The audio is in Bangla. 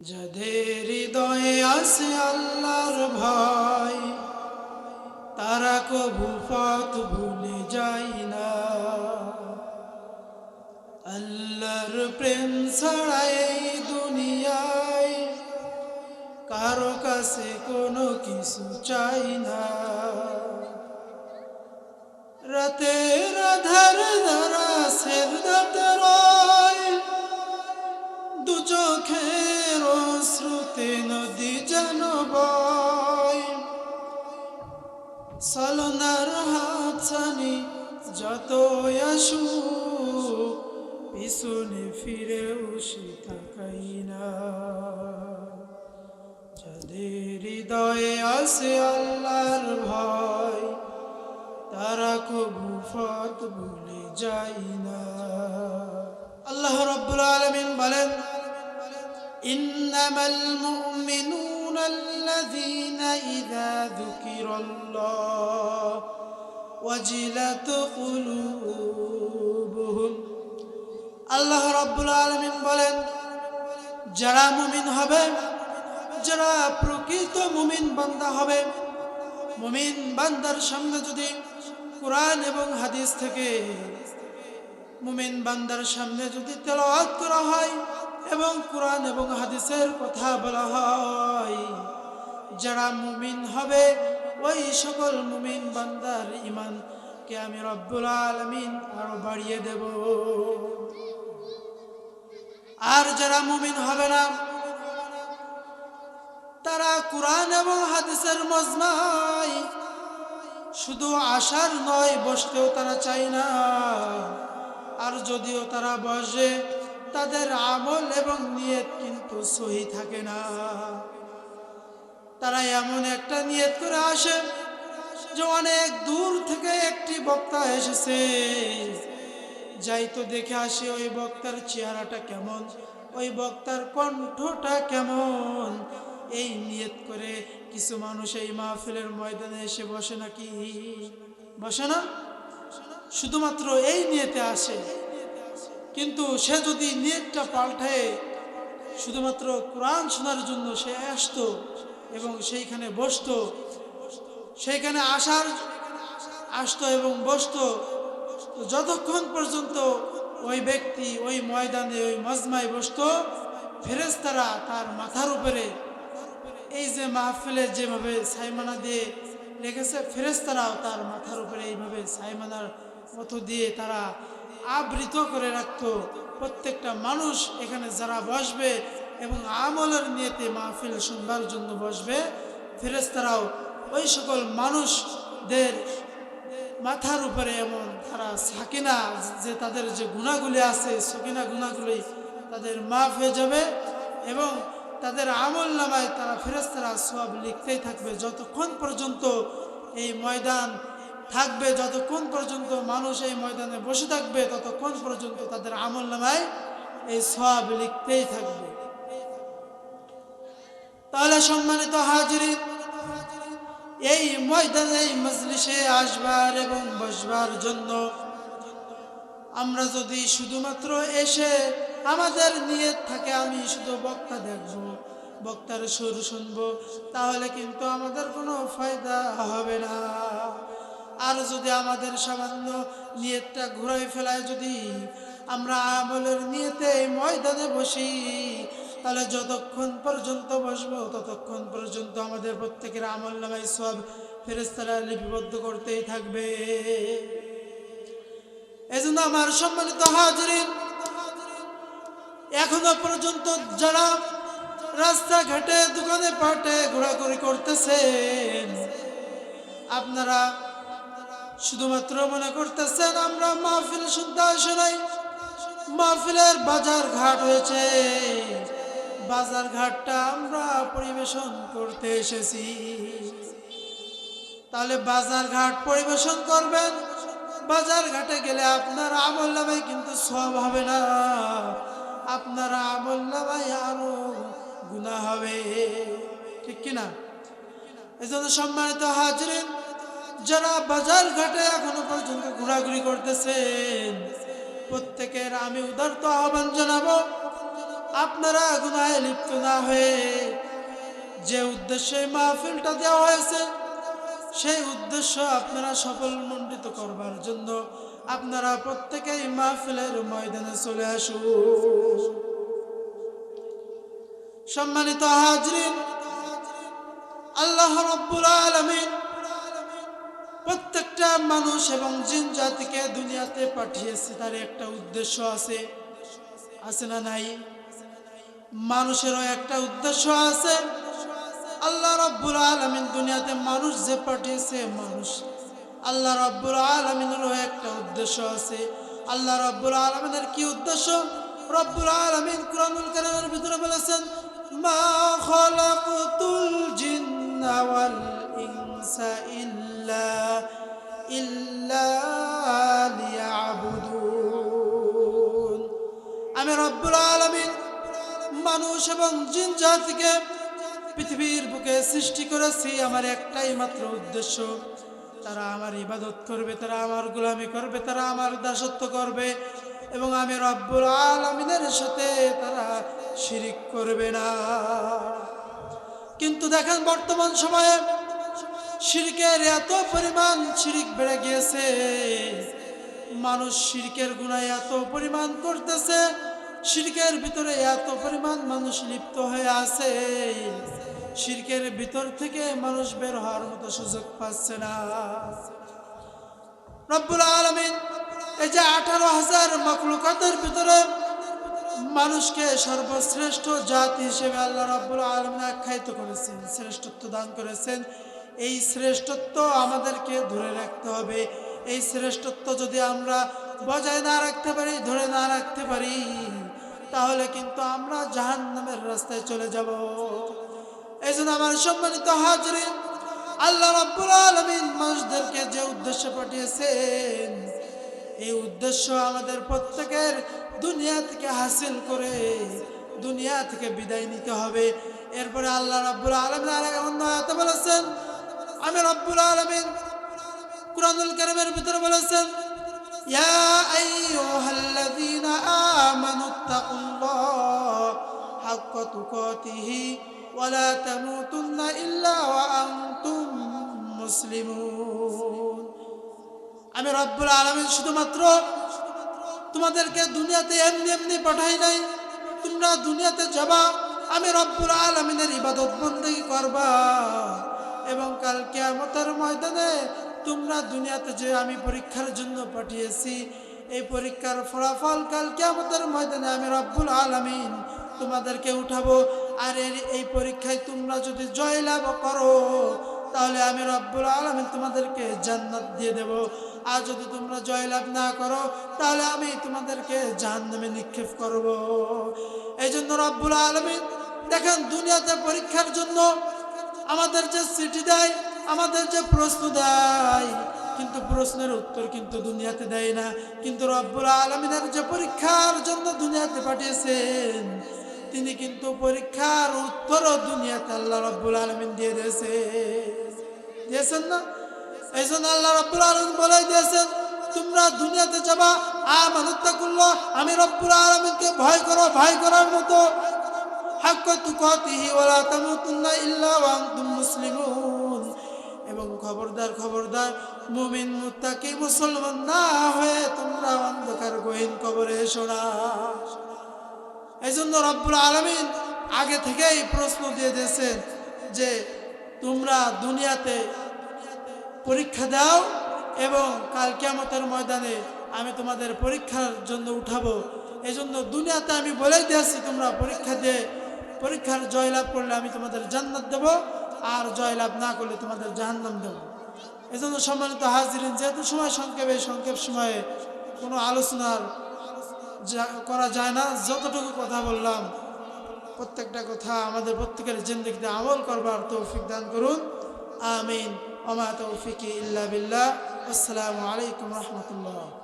যাদের হৃদয়ে আছে আল্লাহর ভয়, তারা কবু পথ ভুলে যায় না। আল্লাহর প্রেম ছাড়া এই দুনিয়ায় কারও কাছে কোনো কিছু চাই না। রাতের আধার দ্বারা সেদাতে শ্রুতে নদী যেন বয়। সলনার হাত ছানি যত আসু পিছনে ফিরেও সে তাকাই না। যাদের হৃদয়ে আছে আল্লাহর ভয়, তারা কবু ফত ভুলে যায় না। আল্লাহ রব্বুল আলামিন বলেন ইন্নামাল মুমিনুনা আল্লাযীনা ইযা যুকিরাল্লাহ ওয়াজিলাত কুলুবুহুম আল্লাহ রব্বুল আলামিন বলেন যারা মুমিন হবে যারা প্রকৃত মুমিন বান্দা হবে মুমিন বান্দার সামনে যদি কোরআন এবং হাদিস থেকে মুমিন বান্দার সামনে যদি তেলাওয়াত করা হয় এবং কোরআন এবং হাদিসের কথা বলা হয়। যারা মুমিন হবে, ওই সকল মুমিন বান্দার ইমানকে আমি রব্বুল আলমিন আরও বাড়িয়ে দেব। আর যারা মুমিন হবে না, তারা কোরআন এবং হাদিসের মজমায় শুধু আসার নয়, বসতেও তারা চায় না। আর যদিও তারা বসে তাদের আমল এবং নিয়ত কিন্তু সহি থাকে না। তারা এমন একটা নিয়ত করে আসে যে অনেক দূর থেকে একটি বক্তা এসেছে। যাই তো দেখে আসি ওই বক্তার চেহারাটা কেমন, ওই বক্তার কণ্ঠটা কেমন। এই নিয়ত করে কিছু মানুষ এই মাহফিলের ময়দানে এসে বসে নাকি? বসে না? শুধুমাত্র এই নিয়েতে আসে। কিন্তু সে যদি নিয়তটা পাল্টায় শুধুমাত্র কোরআন শোনার জন্য সে আসতো এবং সেইখানে বসতো, সেইখানে আসার আসতো এবং বসতো যতক্ষণ পর্যন্ত ওই ব্যক্তি ওই ময়দানে, ওই মজমায় বসতো ফেরেস্তারা তার মাথার উপরে এই যে মাহফিলে যেভাবে সাইমানা দিয়ে রেখেছে ফেরেস্তারাও তার মাথার উপরে এইভাবে সাইমানার মতো দিয়ে তারা আবৃত করে রাখত। প্রত্যেকটা মানুষ এখানে যারা বসবে এবং আমলের নিয়েতে মাহফিল শুনবার জন্য বসবে ফেরেস্তারাও ওই সকল মানুষদের মাথার উপরে এমন তারা সাকিনা যে তাদের যে গুণাগুলি আছে, সকিনা গুণাগুলি তাদের মাফ হয়ে যাবে এবং তাদের আমল নামায় তারা ফেরেস্তারা সব লিখতেই থাকবে। যতক্ষণ পর্যন্ত এই ময়দান থাকবে, যতক্ষণ পর্যন্ত মানুষ এই ময়দানে বসে থাকবে, ততক্ষণ পর্যন্ত তাদের আমল নামায় এই সব লিখতেই থাকবে। তাহলে সম্মানিত হাজিরি এই ময়দানে, এই মজলিসে আসবার এবং বসবার জন্য আমরা যদি শুধুমাত্র এসে আমাদের নিয়ে থাকে, আমি শুধু বক্তা দেখব, বক্তার সুর শুনব, তাহলে কিন্তু আমাদের কোনো ফায়দা হবে না। আর যদি আমাদের সামান্য নিয়তটা ঘুরাই ফেলায় যদি আমরা আমলের নিয়তে এই ময়দানে বসি, তাহলে যতক্ষণ পর্যন্ত বসবো, ততক্ষণ পর্যন্ত আমাদের প্রত্যেকের আমল নামাই সব ফেরেস্তারা লিপিবদ্ধ করতেই থাকবে। এজন্য আমার সম্মানিত হাজরিন, এখনও পর্যন্ত যারা রাস্তাঘাটে, দোকানে, পাটে ঘোরাঘুরি করতেছেন, আপনারা শুধুমাত্র মনে করতেছেন আমরা মাহফিল শুনতে আসে নাই। মাহফিলের বাজার ঘাট হয়েছে। বাজার ঘাটটা আমরা পরিবেশন করতে এসেছি। তাহলে বাজার ঘাট পরিবেশন করবেন। বাজার ঘাটে গেলে আপনার আমল নামায় কিন্তু সব হবে না। আপনার আমল নামায় আরও গুণা হবে। ঠিক কিনা? এই জন্য সম্মানিত হাজরিন যারা বাজার ঘাটে এখনও পর্যন্ত ঘোরাঘুরি করতেছেন। প্রত্যেকের আমি উদারত আহ্বান জানাব, আপনারা গুনায় লিপ্ত না হয়ে যে উদ্দেশ্যে মাহফিলটা দেওয়া হয়েছে, সেই উদ্দেশ্য আপনারা সফল মণ্ডিত করবার জন্য আপনারা প্রত্যেকেই মাহফিলের ময়দানে চলে আসুন। সম্মানিত হাজরিন, আল্লাহ রব্বুল আলমিন প্রত্যেকটা মানুষ এবং জিন জাতিকে দুনিয়াতে পাঠিয়েছে, তার একটা উদ্দেশ্য আছে। আছে না নাই? মানুষেরও একটা উদ্দেশ্য আছে। আল্লাহ রব্বুল আলমিন দুনিয়াতে মানুষ যে পাঠিয়েছে, মানুষ। আল্লাহ রব্বুল আলমিনেরও একটা উদ্দেশ্য আছে। আল্লাহ রব্বুল আলমিনের কি উদ্দেশ্য? রব্বুল আলমিন কুরআনুল কারীমের মানুষ এবং জিন জাতিকে পৃথিবীর বুকে সৃষ্টি করেছি আমার একটাই মাত্র উদ্দেশ্য। তারা আমার ইবাদত করবে, তারা আমার গোলামি করবে, তারা আমার দাসত্ব করবে এবং আমি রব্বুল আলমিনের সাথে তারা শিরিক করবে না। কিন্তু দেখেন বর্তমান সময়ে শিরিকের এত পরিমাণ শিরিক বেড়ে গিয়েছে, মানুষ শিরকের গুণায় এত পরিমাণ করতেছে শিরকের ভিতরে এত পরিমাণ মানুষ লিপ্ত হয়ে আছে, শিরকের ভিতর থেকে মানুষ বের হওয়ার মতো সুযোগ পাচ্ছে না। রব্বুল আলমিন এই যে আঠারো হাজার মকলুকাতের ভিতরে মানুষকে সর্বশ্রেষ্ঠ জাতি হিসেবে আল্লাহ রব্বুল আলমিন আখ্যায়িত করেছেন, শ্রেষ্ঠত্ব দান করেছেন। এই শ্রেষ্ঠত্ব আমাদেরকে ধরে রাখতে হবে। এই শ্রেষ্ঠত্ব যদি আমরা বজায় না রাখতে পারি, ধরে না রাখতে পারি তাহলে কিন্তু আমরা জাহান নামের রাস্তায় চলে যাব। এই জন্য আমার সম্মানিত হাজরিন, আল্লাহ রাব্বুল আলমিন মানুষদেরকে যে উদ্দেশ্য পাঠিয়েছেন, এই উদ্দেশ্য আমাদের প্রত্যেকের দুনিয়া থেকে হাসিল করে, দুনিয়া থেকে বিদায় নিতে হবে। এরপরে আল্লাহ রাব্বুল আলমিন আর অন্য আয়াতে বলেছেন, আমি রব্বুল আলমিন কুরানুল কারীমের ভিতরে বলেছেন ইয়া আইয়ুহাল্লাযীনা আমানুত্তাকুল্লাহ হাক্কা তুকাতিহি ওয়া লা তামুতুন্না ইল্লা ওয়া আনতুম মুসলিমুন আমি রব্বুল আলমিন শুধুমাত্র তোমাদেরকে দুনিয়াতে এমনি এমনি পাঠাই নাই, তোমরা দুনিয়াতে যাবা, আমি রব্বুল আলমিনের ইবাদত বন্দী করবা। এবং কাল কেয়ামতের ময়দানে তোমরা দুনিয়াতে যে আমি পরীক্ষার জন্য পাঠিয়েছি, এই পরীক্ষার ফলাফল কাল কেয়ামতের ময়দানে আমি রব্বুল আলমিন তোমাদেরকে উঠাবো। আর এর- এই পরীক্ষায় তোমরা যদি জয়লাভ করো, তাহলে আমি রব্বুল আলমিন তোমাদেরকে জান্নাত দিয়ে দেব। আর যদি তোমরা জয়লাভ না করো, তাহলে আমি তোমাদেরকে জাহান্নামে নিক্ষেপ করব। এই জন্য রব্বুল আলমিন, দেখেন দুনিয়াতে পরীক্ষার জন্য আমাদের যে চিঠি দেয় আমাদের যে প্রশ্ন দেয়, কিন্তু প্রশ্নের উত্তর কিন্তু দুনিয়াতে দেয় না। কিন্তু রব্বুল আলমিনের যে পরীক্ষার জন্য দুনিয়াতে পাঠিয়েছেন, তিনি কিন্তু পরীক্ষার উত্তরও দুনিয়াতে আল্লাহ রব্বুল আলমিন দিয়ে দিয়েছে। দিয়েছেন না? এই জন্য আল্লাহ রব্বুল আলমিন বলে দিয়েছেন, তোমরা দুনিয়াতে যাবা আমানুত্তা করল আমি রব্বুল আলমিনকে ভয় করো, ভয় করার মতো। হাক্ক তুকাতিহি ওয়ালা তামুতুন্না ইল্লা ওয়া আনতুম মুসলিমুন। এবং খবরদার খবরদার, মুমিন, মুত্তাকি, মুসলমান না হয়ে তোমরা অন্ধকার, গহীন কবরে এসো না। এই জন্য রব্বুল আলমিন আগে থেকেই প্রশ্ন দিয়ে দিয়েছেন যে, তোমরা দুনিয়াতে পরীক্ষা দাও এবং কাল কিয়ামতের ময়দানে আমি তোমাদের পরীক্ষার জন্য উঠাবো। এই জন্য দুনিয়াতে আমি বলেই দিয়েছি, তোমরা পরীক্ষা দিয়ে, পরীক্ষার জয়লাভ করলে আমি তোমাদের জান্নাত দেব। আর জয়লাভ না করলে তোমাদের জাহান্নাম দেব। এই জন্য সম্মানিত হাজিরিন, যেহেতু সময় সংক্ষেপে, সংক্ষেপ সময়ে কোনো আলোচনার করা যায় না, যতটুকু কথা বললাম, প্রত্যেকটা কথা আমাদের প্রত্যেকের জিন্দগিতে আমল করবার তৌফিক দান করুন। আমিন। ওমা তৌফিকি ইল্লা বিল্লাহ। আসসালামু আলাইকুম রহমতুল্লাহ।